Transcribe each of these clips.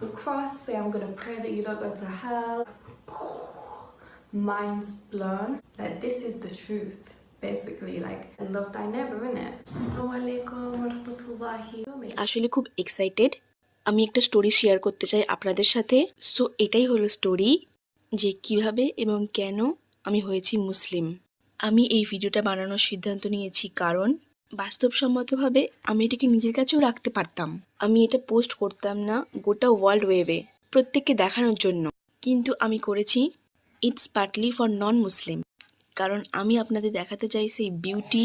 the cross, say I'm gonna pray that you don't go to hell. Mind's blown. Like this is the truth. Basically, like love thy neighbor, innit? আসলে খুব excited আমি একটা story share করতে চাই আপনাদের সাথে so এটাই হলো স্টোরি যে কীভাবে এবং কেন আমি হয়েছি মুসলিম আমি এই ভিডিওটা বানানোর সিদ্ধান্ত নিয়েছি কারণ বাস্তবসম্মতভাবে আমি এটাকে নিজের কাছেও রাখতে পারতাম। আমি এটা পোস্ট করতাম না গোটা ওয়ার্ল্ড ওয়েবে, প্রত্যেককে দেখানোর জন্য। কিন্তু আমি করেছি, it's partly for non Muslim কারণ আমি আপনাদের দেখাতে চাই সেই বিউটি,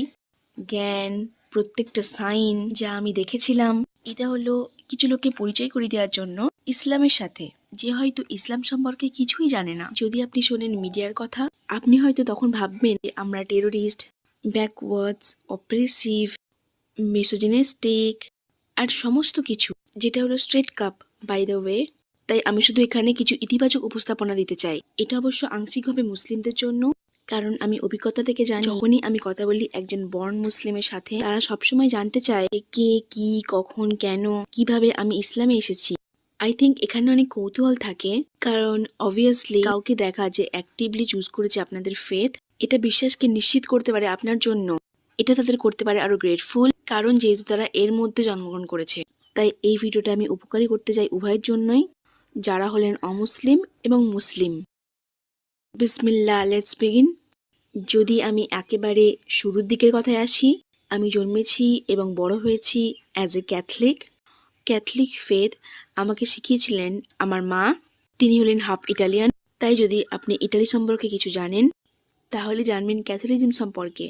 জ্ঞান, প্রত্যেকটা সাইন যা আমি দেখেছিলাম। এটা হলো কিছু লোককে পরিচয় করে দেওয়ার জন্য ইসলামের সাথে। যে হয়তো ইসলাম সম্পর্কে কিছুই জানে না। যদি আপনি শোনেন মিডিয়ার কথা, আপনি হয়তো তখন ভাববেন যে আমরা টেরোরিস্ট ব্যাকওয়ার্ডস অপ্রেসিভ মেসোজেনেস্টিক আর সমস্ত কিছু, যেটা হলো straight cut by the way তাই আমি শুধু এখানে কিছু ইতিবাচক উপস্থাপনা দিতে চাই। এটা অবশ্য আংশিকভাবে মুসলিমদের জন্য, কারণ আমি অভিজ্ঞতা থেকে জানি, যখনই আমি কথা বলি একজন বর্ণ মুসলিমের সাথে, তারা সবসময় জানতে চায় কে, কি, কখন, কেন, কীভাবে আমি ইসলামে এসেছি। আই থিঙ্ক এখানে অনেক কৌতূহল থাকে, কারণ অবভিয়াসলি কাউকে দেখা যে অ্যাক্টিভলি চুজ করেছে আপনাদের ফেথ এটা বিশ্বাসকে নিশ্চিত করতে পারে আপনার জন্য। এটা তাদের করতে পারে আরও গ্রেটফুল কারণ যেহেতু তারা এর মধ্যে জন্মগ্রহণ করেছে। তাই এই ভিডিওটা আমি উপকারী করতে চাই উভয়ের জন্যই। যারা হলেন অমুসলিম এবং মুসলিম। বিসমিল্লা লেটস বিগিন যদি আমি একেবারে শুরুর দিকের কথায় আসি, আমি জন্মেছি এবং বড় হয়েছি as a Catholic Catholic faith আমাকে শিখিয়েছিলেন আমার মা, তিনি হলেন হাফ ইটালিয়ান তাই যদি আপনি ইটালি সম্পর্কে কিছু জানেন তাহলে জানবেন ক্যাথলিজম সম্পর্কে।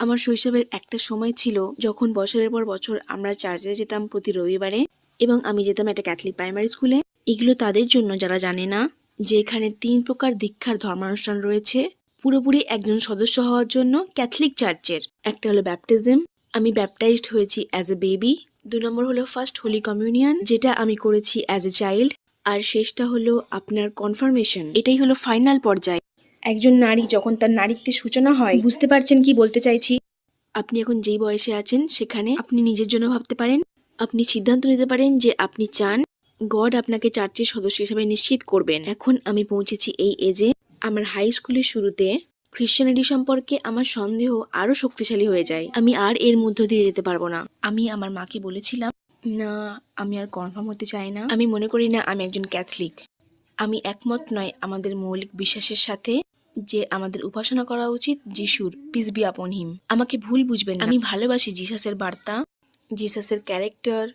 আমার শৈশবের একটা সময় ছিল যখন বছরের পর বছর আমরা চার্চে যেতাম প্রতি রবিবারে এবং আমি যেতাম একটা ক্যাথলিক প্রাইমারি স্কুলে। এগুলো তাদের জন্য যারা জানে না যে এখানে তিন প্রকার দীক্ষার ধর্মানুষ্ঠান রয়েছে, পুরোপুরি একজন সদস্য হওয়ার জন্য ক্যাথলিক চার্চের। একটা হলো ব্যাপটিজম। আমি ব্যাপটাইজড হয়েছি অ্যাজ এ বেবি দু নম্বর হলো ফার্স্ট হোলি কমিউনিয়ন যেটা আমি করেছি অ্যাজ এ চাইল্ড আর শেষটা হলো আপনার কনফার্মেশন এটাই হলো ফাইনাল পর্যায়। একজন নারী যখন তার নারীত্বের সূচনা হয়, বুঝতে পারছেন কি বলতে চাইছি? আপনি এখন যেই বয়সে আছেন সেখানে আপনি নিজের জন্য ভাবতে পারেন। আপনি সিদ্ধান্ত নিতে পারেন যে আপনি চান গড আপনাকে চার্চের সদস্য হিসেবে নিশ্চিত করবেন। এখন আমি পৌঁছেছি এই এজে। আমার হাই স্কুলের শুরুতে খ্রিশ্চানিটি সম্পর্কে আমার সন্দেহ আরও শক্তিশালী হয়ে যায়। আমি আর এর মধ্য দিয়ে যেতে পারব না। আমি আমার মাকে বলেছিলাম, না, আমি আর কনফার্ম হতে চাই না। আমি মনে করি না আমি একজন ক্যাথলিক। আমি একমত নয় আমাদের মৌলিক বিশ্বাসের সাথে যে আমাদের উপাসনা করা উচিত, যিশুর পিস বি আপন হিম আমাকে ভুল বুঝবেন আমি ভালোবাসি জিসাসের বার্তা, জিসাসের ক্যারেক্টার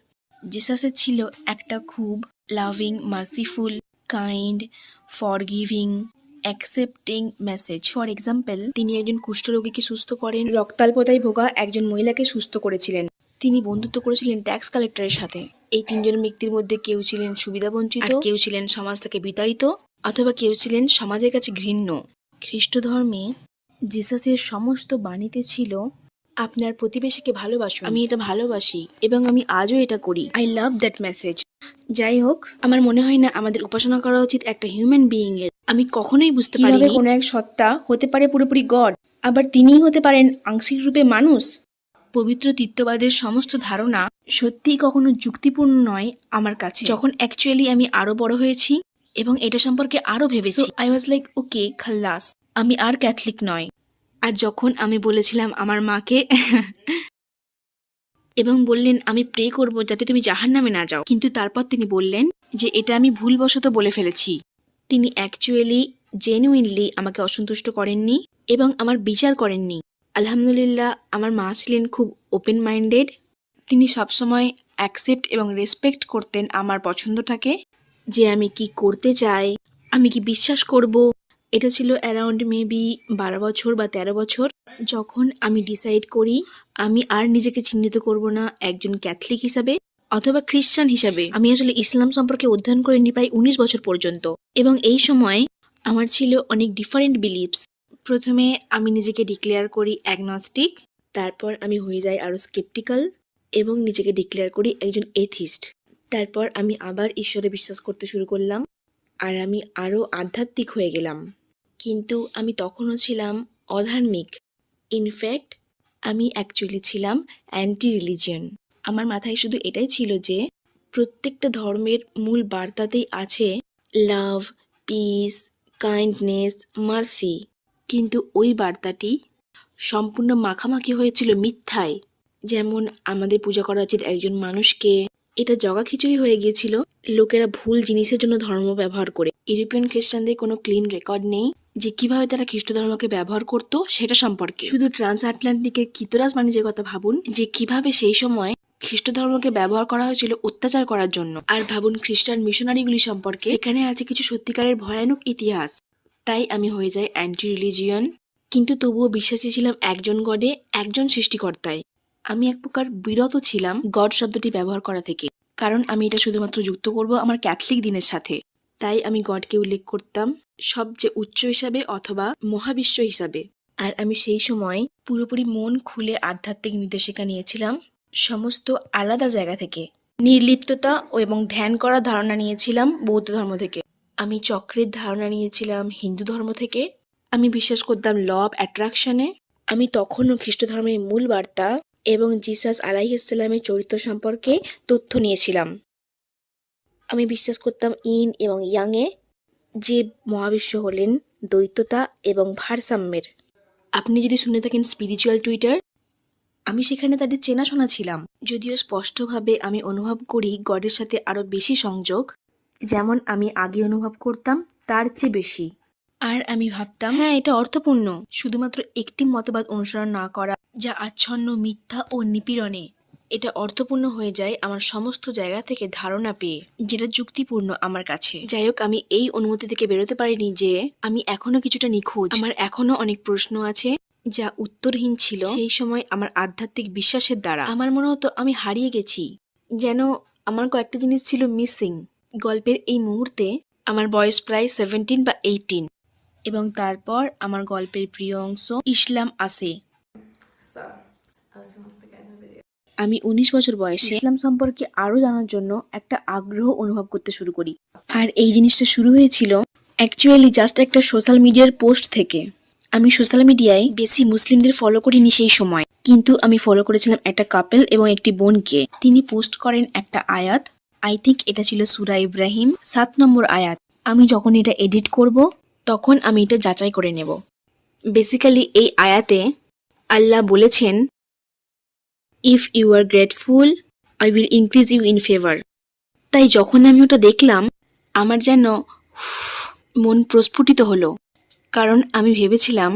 জিসাসের ছিল একটা খুব loving merciful kind for giving accepting message for example তিনি একজন কুষ্ঠরোগীকে সুস্থ করেন। রক্তাল্পতায় ভোগা একজন মহিলাকে সুস্থ করেছিলেন। তিনি বন্ধুত্ব করেছিলেন ট্যাক্স কালেক্টরের সাথে। এই তিনজন ব্যক্তির মধ্যে কেউ ছিলেন সুবিধাবঞ্চিত কেউ ছিলেন সমাজ থেকে বিতাড়িত, অথবা কেউ ছিলেন সমাজের কাছে ঘৃণ্য। খ্রিস্ট ধর্মে জিসাসের সমস্ত বাণীতে ছিল আপনার প্রতিবেশীকে ভালোবাসো আমি এটা ভালোবাসি এবং আমি আজও এটা করি। আই লাভ দ্যাট মেসেজ যাই হোক আমার মনে হয় না আমাদের উপাসনা করা উচিত একটা হিউম্যান বিইং এর আমি কখনোই বুঝতে পারি কীভাবে কোনো এক সত্তা হতে পারে পুরোপুরি গড আবার তিনিই হতে পারেন আংশিক রূপে মানুষ? পবিত্র তত্ত্ববাদের সমস্ত ধারণা সত্যিই কখনো যুক্তিপূর্ণ নয় আমার কাছে। যখন অ্যাকচুয়ালি আমি আরও বড় হয়েছি এবং এটা সম্পর্কে আরও ভেবেছি। আই ওয়াজ লাইক ওকে খাল্লাস আমি আর ক্যাথলিক নয় আর যখন আমি বলেছিলাম আমার মাকে, এবং বললেন, আমি প্রে করব যাতে তুমি জাহান নামে না যাও। কিন্তু তারপর তিনি বললেন যে, এটা আমি ভুলবশত বলে ফেলেছি। তিনি অ্যাকচুয়ালি জেনুইনলি আমাকে অসন্তুষ্ট করেননি এবং আমার বিচার করেননি। আলহামদুলিল্লাহ, আমার মা ছিলেন খুব ওপেন মাইন্ডেড তিনি সবসময় অ্যাকসেপ্ট এবং রেসপেক্ট করতেন আমার পছন্দটাকে। যে আমি কি করতে চাই, আমি কি বিশ্বাস করব? এটা ছিল অ্যারাউন্ড মেবি বারো বছর বা তেরো বছর, যখন আমি ডিসাইড করি আমি আর নিজেকে চিহ্নিত করব না একজন ক্যাথলিক হিসাবে অথবা খ্রিস্টান হিসাবে। আমি আসলে ইসলাম সম্পর্কে অধ্যয়ন করিনি প্রায় উনিশ বছর পর্যন্ত এবং এই সময় আমার ছিল অনেক ডিফারেন্ট বিলিভস প্রথমে আমি নিজেকে ডিক্লেয়ার করি অ্যাগনস্টিক তারপর আমি হয়ে যাই আরও স্কেপটিক্যাল এবং নিজেকে ডিক্লেয়ার করি একজন এথিস্ট তারপর আমি আবার ঈশ্বরে বিশ্বাস করতে শুরু করলাম আর আমি আরও আধ্যাত্মিক হয়ে গেলাম। কিন্তু আমি তখনও ছিলাম অধার্মিক। ইনফ্যাক্ট আমি অ্যাকচুয়ালি ছিলাম অ্যান্টি রিলিজিয়ন আমার মাথায় শুধু এটাই ছিল যে, প্রত্যেকটা ধর্মের মূল বার্তাতেই আছে লাভ পিস কাইন্ডনেস মার্সি কিন্তু ওই বার্তাটি সম্পূর্ণ মাখামাখি হয়েছিল মিথ্যায়। যেমন আমাদের পূজা করা উচিত একজন মানুষকে এটা জগা খিচুড়ি হয়ে গিয়েছিল। লোকেরা ভুল জিনিসের জন্য ধর্ম ব্যবহার করে। ইউরোপিয়ান খ্রিস্টানদের কোনো ক্লিন রেকর্ড নেই যে কীভাবে তারা খ্রিস্ট ধর্মকে ব্যবহার করত সেটা সম্পর্কে। শুধু ট্রান্স আটলান্টিকের কিতরাস বাণিজ্যের কথা ভাবুন যে কীভাবে সেই সময় খ্রিস্ট ধর্মকে ব্যবহার করা হয়েছিল অত্যাচার করার জন্য। আর ভাবুন খ্রিস্টান মিশনারিগুলি সম্পর্কে। এখানে আছে কিছু সত্যিকারের ভয়ানক ইতিহাস। তাই আমি হয়ে যাই অ্যান্টি রিলিজিয়ন কিন্তু তবুও বিশ্বাসী ছিলাম একজন গডে, একজন সৃষ্টিকর্তায়। আমি এক প্রকার বিরত ছিলাম গড শব্দটি ব্যবহার করা থেকে। কারণ আমি এটা শুধুমাত্র যুক্ত করব আমার ক্যাথলিক দিনের সাথে। তাই আমি গডকে উল্লেখ করতাম সবচেয়ে উচ্চ হিসাবে অথবা মহাবিশ্ব হিসাবে। আর আমি সেই সময় পুরোপুরি মন খুলে আধ্যাত্মিক নির্দেশিকা নিয়েছিলাম সমস্ত আলাদা জায়গা থেকে। নির্লিপ্ততা এবং ধ্যান করার ধারণা নিয়েছিলাম বৌদ্ধ ধর্ম থেকে। আমি চক্রের ধারণা নিয়েছিলাম হিন্দু ধর্ম থেকে। আমি বিশ্বাস করতাম ল অফ অ্যাট্রাকশনে। আমি তখনও খ্রিস্ট ধর্মের মূল বার্তা এবং জিসাস আলাইসাল্লামের চরিত্র সম্পর্কে তথ্য নিয়েছিলাম। আমি বিশ্বাস করতাম ইন এবং ইয়াংয়ে যে মহাবিশ্ব হলেন দ্বৈততা এবং ভারসাম্যের। আপনি যদি শুনে থাকেন স্পিরিচুয়াল টুইটার আমি সেখানে তাদের চেনাশোনা ছিলাম। যদিও স্পষ্টভাবে আমি অনুভব করি গডের সাথে আরও বেশি সংযোগ, যেমন আমি আগে অনুভব করতাম, তার চেয়ে বেশি। আর আমি ভাবতাম হ্যাঁ এটা অর্থপূর্ণ। শুধুমাত্র একটি মতবাদ অনুসরণ না করা যা আচ্ছন্ন মিথ্যা ও নিপীড়নে এটা অর্থপূর্ণ হয়ে যায় আমার সমস্ত জায়গা থেকে ধারণা পেয়ে যেটা যুক্তিপূর্ণ আমার কাছে। যাই হোক আমি এই অনুমতি থেকে বেরোতে পারিনি যে আমি এখনও কিছুটা নিখোঁজ। আমার এখনও অনেক প্রশ্ন আছে যা উত্তরহীন ছিল। সেই সময় আমার আধ্যাত্মিক বিশ্বাসের দ্বারা। আমার মনে হতো আমি হারিয়ে গেছি যেন আমার কয়েকটা জিনিস ছিল মিসিং। গল্পের এই মুহূর্তে আমার বয়স প্রায় সেভেন্টিন বা এইটিন এবং তারপর আমার গল্পের প্রিয় অংশ ইসলাম আসে. আমি উনিশ বছর বয়সে ইসলাম সম্পর্কে আরও জানার জন্য একটা আগ্রহ অনুভব করতে শুরু করি। আর এই জিনিসটা শুরু হয়েছিল অ্যাকচুয়ালি জাস্ট একটা সোশ্যাল মিডিয়ার পোস্ট থেকে। আমি সোশ্যাল মিডিয়ায় বেশি মুসলিমদের ফলো করিনি সেই সময়। কিন্তু আমি ফলো করেছিলাম একটা কাপেল এবং একটি বোনকে। তিনি পোস্ট করেন একটা আয়াত। আই থিঙ্ক এটা ছিল সুরা ইব্রাহিম সাত নম্বর আয়াত। আমি যখন এটা এডিট করব তখন আমি এটা যাচাই করে নেব। বেসিক্যালি এই আয়াতে আল্লাহ বলেছেন if you are grateful I will increase you in favour তাই যখন আমি ওটা দেখলাম, আমার যেন মন প্রস্ফুটিত হলো, কারণ আমি ভেবেছিলাম,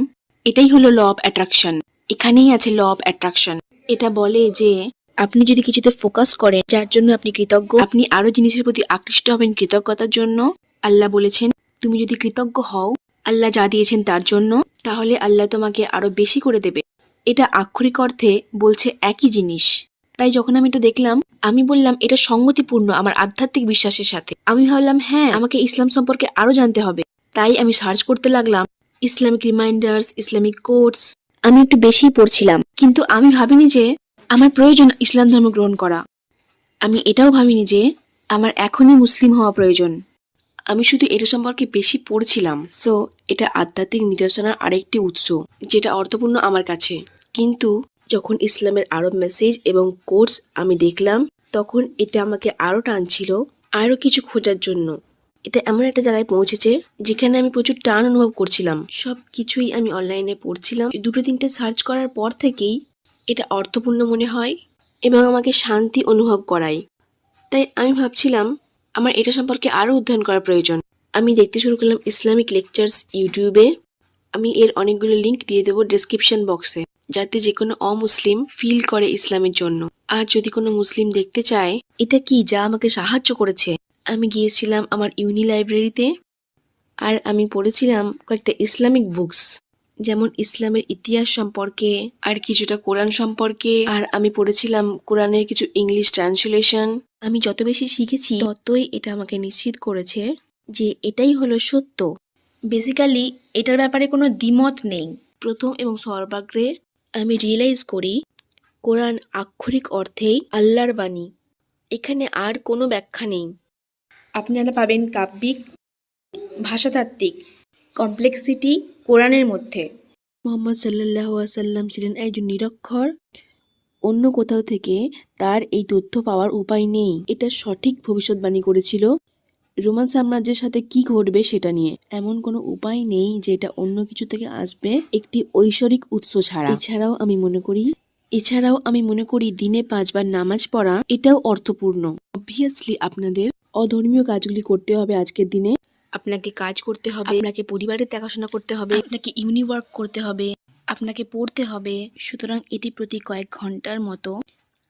এটাই হলো ল অফ অ্যাট্রাকশন এখানেই আছে ল অফ অ্যাট্রাকশন এটা বলে যে, আপনি যদি কিছুতে ফোকাস করেন, যার জন্য আপনি কৃতজ্ঞ, আপনি আরও জিনিসের প্রতি আকৃষ্ট হবেন কৃতজ্ঞতার জন্য, আল্লাহ বলেছেন তুমি যদি কৃতজ্ঞ হও, আল্লাহ যা দিয়েছেন তার জন্য, তাহলে আল্লাহ তোমাকে আরও বেশি করে দেবে। এটা আক্ষরিক অর্থে বলছে একই জিনিস। তাই যখন আমি এটা দেখলাম, আমি বললাম, এটা সঙ্গতিপূর্ণ আমার আধ্যাত্মিক বিশ্বাসের সাথে। আমি ভাবলাম হ্যাঁ আমাকে ইসলাম সম্পর্কে আরও জানতে হবে। তাই আমি সার্চ করতে লাগলাম, ইসলামিক রিমাইন্ডার্স ইসলামিক কোর্স আমি একটু বেশিই পড়ছিলাম, কিন্তু আমি ভাবিনি যে আমার প্রয়োজন ইসলাম ধর্ম গ্রহণ করা। আমি এটাও ভাবিনি যে আমার এখনই মুসলিম হওয়া প্রয়োজন। আমি শুধু এটা সম্পর্কে বেশি পড়ছিলাম। সো এটা আধ্যাত্মিক নির্দেশনার আরেকটি উৎস, যেটা অর্থপূর্ণ আমার কাছে। কিন্তু যখন ইসলামের আরও মেসেজ এবং কোর্স আমি দেখলাম, তখন এটা আমাকে আরও টানছিল, আরও কিছু খোঁজার জন্য। এটা এমন একটা জায়গায় পৌঁছেছে, যেখানে আমি প্রচুর টান অনুভব করছিলাম। সব কিছুই আমি অনলাইনে পড়ছিলাম। দুটো তিনটে সার্চ করার পর থেকেই এটা অর্থপূর্ণ মনে হয় এবং আমাকে শান্তি অনুভব করায়। তাই আমি ভাবছিলাম আমার এটা সম্পর্কে আরও অধ্যয়ন করা প্রয়োজন। আমি দেখতে শুরু করলাম ইসলামিক লেকচার্স ইউটিউবে। আমি এর অনেকগুলো লিঙ্ক দিয়ে দেবো ডেসক্রিপশন বক্সে, যাতে যে কোনো অমুসলিম ফিল করে ইসলামের জন্য। আর যদি কোনো মুসলিম দেখতে চায়, এটা কি যা আমাকে সাহায্য করেছে? আমি গিয়েছিলাম আমার ইউনি লাইব্রেরিতে, আর আমি পড়েছিলাম কয়েকটা ইসলামিক বুকস। যেমন ইসলামের ইতিহাস সম্পর্কে, আর কিছুটা কোরআন সম্পর্কে, আর আমি পড়েছিলাম কোরআনের কিছু ইংলিশ ট্রান্সলেশন। আমি যত বেশি শিখেছি, ততই এটা আমাকে নিশ্চিত করেছে যে এটাই হলো সত্য। বেসিক্যালি এটার ব্যাপারে কোনো দ্বিমত নেই। প্রথম এবং সর্বাগ্রে আমি রিয়েলাইজ করি, কোরআন আক্ষরিক অর্থেই আল্লাহর বাণী। এখানে আর কোনো ব্যাখ্যা নেই। আপনারা পাবেন কাব্যিক, ভাষাতাত্ত্বিক কমপ্লেক্সিটি কোরআনের মধ্যে। মোহাম্মদ সাল্লাহ আসাল্লাম ছিলেন একজন নিরক্ষর। অন্য কোথাও থেকে তার এই তথ্য পাওয়ার উপায় নেই। এটা সঠিক ভবিষ্যৎবাণী করেছিল। রোমান সাম্রাজ্যের সাথে কি ঘটবে সেটা নিয়ে। এমন কোনো উপায় নেই যে এটা অন্য কিছু থেকে আসবে একটি ঐশ্বরিক উৎস ছাড়া। এছাড়াও আমি মনে করি, এছাড়াও আমি মনে করি দিনে পাঁচবার নামাজ পড়া এটাও অর্থপূর্ণ। অবভিয়াসলি আপনাদের অধর্মীয় কাজগুলি করতে হবে আজকের দিনে। আপনাকে কাজ করতে হবে আপনাকে পরিবারের দেখাশোনা করতে হবে আপনাকে ইউনিওয়ার্ক করতে হবে আপনাকে পড়তে হবে। সুতরাং এটি প্রতি কয়েক ঘণ্টার মতো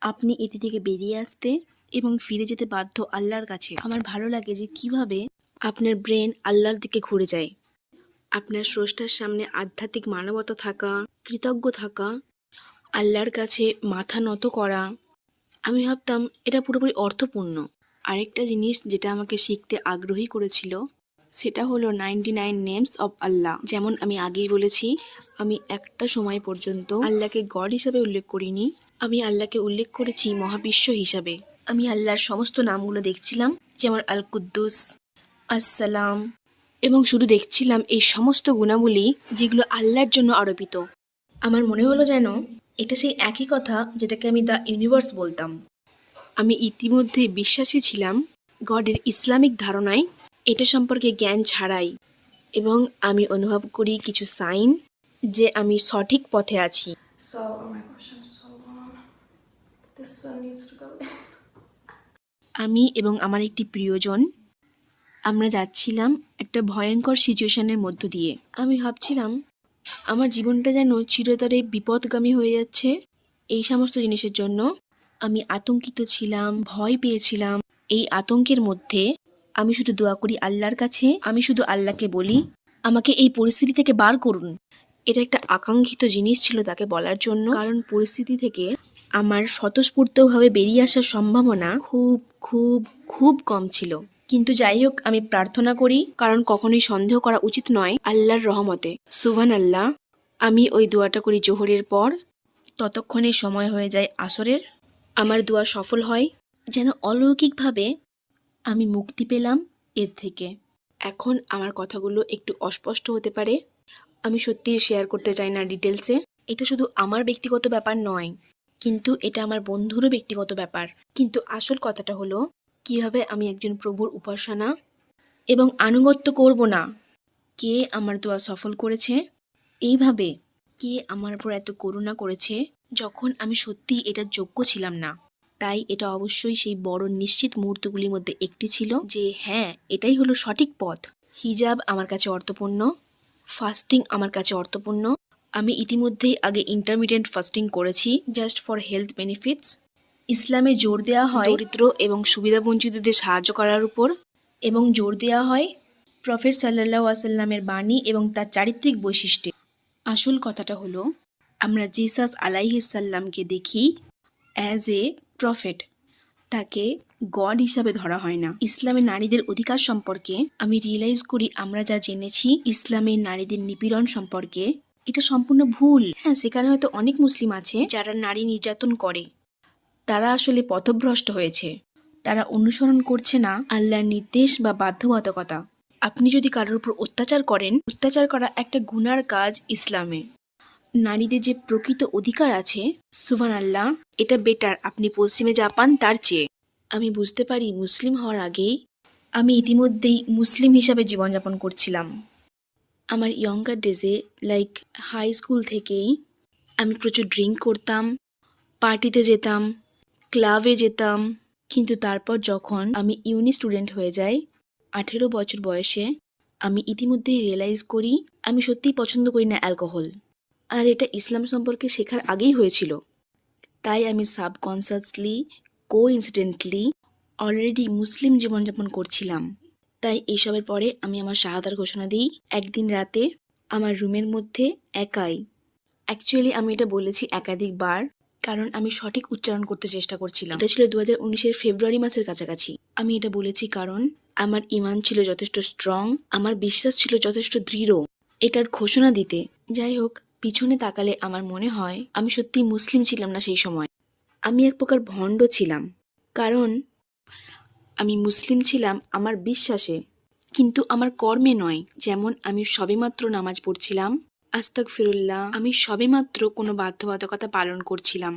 আপনি এটি থেকে বেরিয়ে আসতে এবং ফিরে যেতে বাধ্য আল্লাহর কাছে। আমার ভালো লাগে যে কীভাবে আপনার ব্রেন আল্লাহর দিকে ঘুরে যায়। আপনার স্রষ্টার সামনে আধ্যাত্মিক মানবতা থাকা কৃতজ্ঞ থাকা আল্লাহর কাছে মাথা নত করা। আমি ভাবতাম এটা পুরোপুরি অর্থপূর্ণ। আরেকটা জিনিস যেটা আমাকে শিখতে আগ্রহী করেছিল সেটা হলো নাইনটি নাইন নেমস অফ আল্লাহ যেমন আমি আগেই বলেছি, আমি একটা সময় পর্যন্ত আল্লাহকে গড হিসাবে উল্লেখ করিনি, আমি আল্লাহকে উল্লেখ করেছি মহাবিশ্ব হিসাবে। আমি আল্লাহর সমস্ত নামগুলো দেখছিলাম, যেমন আল কুদ্দুস আসসালাম, এবং শুধু দেখছিলাম এই সমস্ত গুণাবলী যেগুলো আল্লাহর জন্য আরোপিত। আমার মনে হলো যেন এটা সেই একই কথা যেটাকে আমি দ্য ইউনিভার্স বলতাম। আমি ইতিমধ্যে বিশ্বাসী ছিলাম গডের ইসলামিক ধারণায় এটা সম্পর্কে জ্ঞান ছাড়াই। এবং আমি অনুভব করি কিছু সাইন যে আমি সঠিক পথে আছি। Oh. আমি এবং আমার একটি প্রিয়জন আমরা যাচ্ছিলাম একটা ভয়ঙ্কর সিচুয়েশনের মধ্য দিয়ে। আমি ভাবছিলাম আমার জীবনটা যেন চিরতরে বিপদগামী হয়ে যাচ্ছে এই সমস্ত জিনিসের জন্য। আমি আতঙ্কিত ছিলাম ভয় পেয়েছিলাম এই আতঙ্কের মধ্যে। আমি শুধু দোয়া করি আল্লাহর কাছে, আমি শুধু আল্লাহকে বলি, আমাকে এই পরিস্থিতি থেকে বার করুন। এটা একটা আকাঙ্ক্ষিত জিনিস ছিল তাকে বলার জন্য। কারণ পরিস্থিতি থেকে আমার স্বতঃস্ফূর্তভাবে বেরিয়ে আসার সম্ভাবনা খুব খুব খুব কম ছিল। কিন্তু যাই হোক, আমি প্রার্থনা করি, কারণ কখনোই সন্দেহ করা উচিত নয় আল্লাহর রহমতে। সুভান আল্লাহ আমি ওই দোয়াটা করি জোহরের পর। ততক্ষণে সময় হয়ে যায় আসরের। আমার দোয়া সফল হয়, যেন অলৌকিকভাবে আমি মুক্তি পেলাম এর থেকে। এখন আমার কথাগুলো একটু অস্পষ্ট হতে পারে। আমি সত্যিই শেয়ার করতে চাই না ডিটেলসে এটা শুধু আমার ব্যক্তিগত ব্যাপার নয়, কিন্তু এটা আমার বন্ধুরও ব্যক্তিগত ব্যাপার। কিন্তু আসল কথাটা হলো, কীভাবে আমি একজন প্রভুর উপাসনা এবং আনুগত্য করব না? কে আমার দোয়া সফল করেছে? এইভাবে কে আমার উপর এত করুণা করেছে, যখন আমি সত্যিই এটার যোগ্য ছিলাম না? তাই এটা অবশ্যই সেই বড় নিশ্চিত মুহূর্তগুলির মধ্যে একটি ছিল যে হ্যাঁ এটাই হলো সঠিক পথ। হিজাব আমার কাছে অর্থপূর্ণ ফাস্টিং আমার কাছে অর্থপূর্ণ। আমি ইতিমধ্যেই আগে ইন্টারমিডিয়েন্ট ফাস্টিং করেছি জাস্ট ফর হেলথ বেনিফিটস ইসলামে জোর দেওয়া হয় দরিদ্র এবং সুবিধাবঞ্চিতদের সাহায্য করার উপর এবং জোর দেওয়া হয় প্রফেট সাল্লাহ আসাল্লামের বাণী এবং তার চারিত্রিক বৈশিষ্ট্যে। আসল কথাটা হলো, আমরা জিসাস আলাইহিসাল্লামকে দেখি অ্যাজ এ প্রফেট তাকে গড হিসাবে ধরা হয় না। ইসলামে নারীদের অধিকার সম্পর্কে আমি রিয়েলাইজ করি, আমরা যা জেনেছি, ইসলামে নারীদের নিপীড়ন সম্পর্কে, এটা সম্পূর্ণ ভুল। হ্যাঁ সেখানে হয়তো অনেক মুসলিম আছে যারা নারী নির্যাতন করে। তারা আসলে পথভ্রষ্ট হয়েছে। তারা অনুসরণ করছে না আল্লাহর নির্দেশ বা বাধ্যবাধকতা। আপনি যদি কারোর উপর অত্যাচার করেন, অত্যাচার করা একটা গুনার কাজ ইসলামে। নারীদের যে প্রকৃত অধিকার আছে সুভান আল্লাহ এটা বেটার আপনি পশ্চিমে যা পান, তার চেয়ে। আমি বুঝতে পারি মুসলিম হওয়ার আগেই আমি ইতিমধ্যেই মুসলিম হিসাবে জীবনযাপন করছিলাম। আমার ইয়ঙ্গার ডেজে লাইক হাই স্কুল থেকেই আমি প্রচুর ড্রিঙ্ক করতাম পার্টিতে যেতাম ক্লাবে যেতাম। কিন্তু তারপর যখন আমি ইউনি স্টুডেন্ট হয়ে যাই, আঠেরো বছর বয়সে আমি ইতিমধ্যেই রিয়েলাইজ করি, আমি সত্যিই পছন্দ করি না অ্যালকোহল আর এটা ইসলাম সম্পর্কে শেখার আগেই হয়েছিল। তাই আমি subconsciously coincidentally already Muslim জীবনযাপন করছিলাম। তাই এসবের পরে আমি আমার শাহাদার ঘোষণা দিই, একদিন রাতে আমার রুমের মধ্যে একাই। অ্যাকচুয়ালি আমি এটা বলেছি একাধিকবার, কারণ আমি সঠিক উচ্চারণ করতে চেষ্টা করছিলাম। এটা ছিল দু হাজার উনিশের ফেব্রুয়ারি মাসের কাছাকাছি। আমি এটা বলেছি কারণ আমার ইমান ছিল যথেষ্ট স্ট্রং আমার বিশ্বাস ছিল যথেষ্ট দৃঢ়। এটার ঘোষণা দিতে, যাই হোক পিছনে তাকালে আমার মনে হয় আমি সত্যি মুসলিম ছিলাম না সেই সময়। আমি এক প্রকার ভণ্ড ছিলাম, কারণ আমি মুসলিম ছিলাম আমার বিশ্বাসে, কিন্তু আমার কর্মে নয়। যেমন আমি সবেমাত্র নামাজ পড়ছিলাম আস্তাক ফিরুল্লাহ আমি সবেমাত্র কোনো বাধ্যবাধকতা পালন করছিলাম।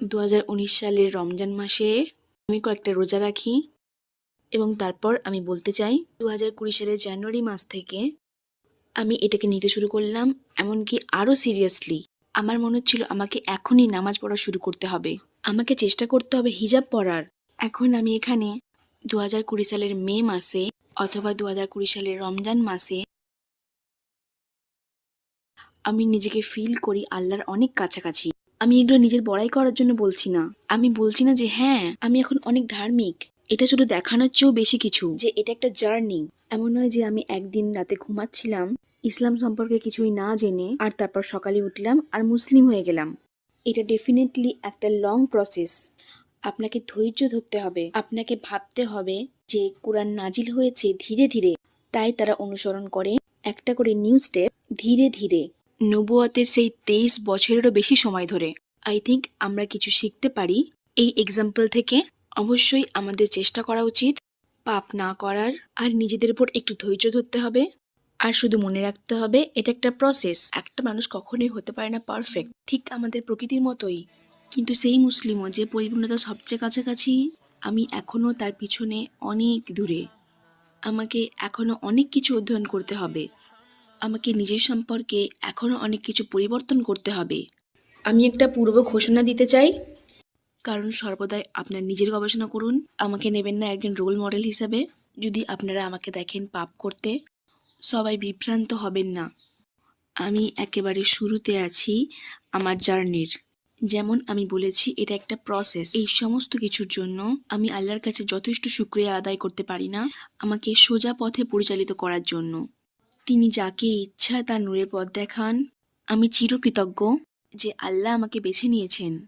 দু হাজার উনিশ সালের রমজান মাসে আমি কয়েকটা রোজা রাখি এবং তারপর আমি বলতে চাই দু হাজার কুড়ি সালের জানুয়ারি মাস থেকে আমি এটাকে নিতে শুরু করলাম, এমনকি আরও সিরিয়াসলি আমার মনে হচ্ছিল আমাকে এখনই নামাজ পড়া শুরু করতে হবে। আমাকে চেষ্টা করতে হবে হিজাব পরার এখন আমি এখানে দু হাজার কুড়ি সালের মে মাসে অথবা দু হাজার কুড়ি সালের রমজান মাসে আমি নিজেকে ফিল করি আল্লাহর অনেক কাছাকাছি। আমি এগুলো নিজের বড়াই করার জন্য বলছি না। আমি বলছি না যে হ্যাঁ আমি এখন অনেক ধার্মিক। এটা শুধু দেখানোর চেয়েও বেশি কিছু। যে এটা একটা জার্নি এমন নয় যে আমি একদিন রাতে ঘুমাচ্ছিলাম ইসলাম সম্পর্কে কিছুই না জেনে আর তারপর সকালে উঠলাম আর মুসলিম হয়ে গেলাম। এটা ডেফিনেটলি একটা লং প্রসেস আপনাকে ধৈর্য ধরতে হবে। আপনাকে ভাবতে হবে যে কোরআন নাজিল হয়েছে ধীরে ধীরে। তাই তারা অনুসরণ করে একটা করে নিউ স্টেপ ধীরে ধীরে। নবুয়াতের সেই তেইশ বছরেরও বেশি সময় ধরে। আই থিঙ্ক আমরা কিছু শিখতে পারি। এই এক্সাম্পল থেকে অবশ্যই আমাদের চেষ্টা করা উচিত। পাপ না করার আর নিজেদের উপর একটু ধৈর্য ধরতে হবে। আর শুধু মনে রাখতে হবে, এটা একটা প্রসেস একটা মানুষ কখনোই হতে পারে না পারফেক্ট ঠিক আমাদের প্রকৃতির মতোই। কিন্তু সেই মুসলিমও যে পরিপূর্ণতা সবচেয়ে কাছাকাছি, আমি এখনও তার পিছনে অনেক দূরে। আমাকে এখনও অনেক কিছু অধ্যয়ন করতে হবে। আমাকে নিজের সম্পর্কে এখনও অনেক কিছু পরিবর্তন করতে হবে। আমি একটা পূর্ব ঘোষণা দিতে চাই। কারণ সর্বদাই আপনার নিজের গবেষণা করুন। আমাকে নেবেন না একজন রোল মডেল হিসাবে। যদি আপনারা আমাকে দেখেন পাপ করতে সবাই বিভ্রান্ত হবেন না। আমি একেবারে শুরুতে আছি আমার জার্নির। যেমন আমি বলেছি, এটা একটা প্রসেস এই সমস্ত কিছুর জন্য আমি আল্লাহর কাছে যথেষ্ট শুক্রিয়া আদায় করতে পারি না আমাকে সোজা পথে পরিচালিত করার জন্য। তিনি যাকে ইচ্ছা তার নূরের পথ দেখান। আমি চিরকৃতজ্ঞ যে আল্লাহ আমাকে বেছে নিয়েছেন।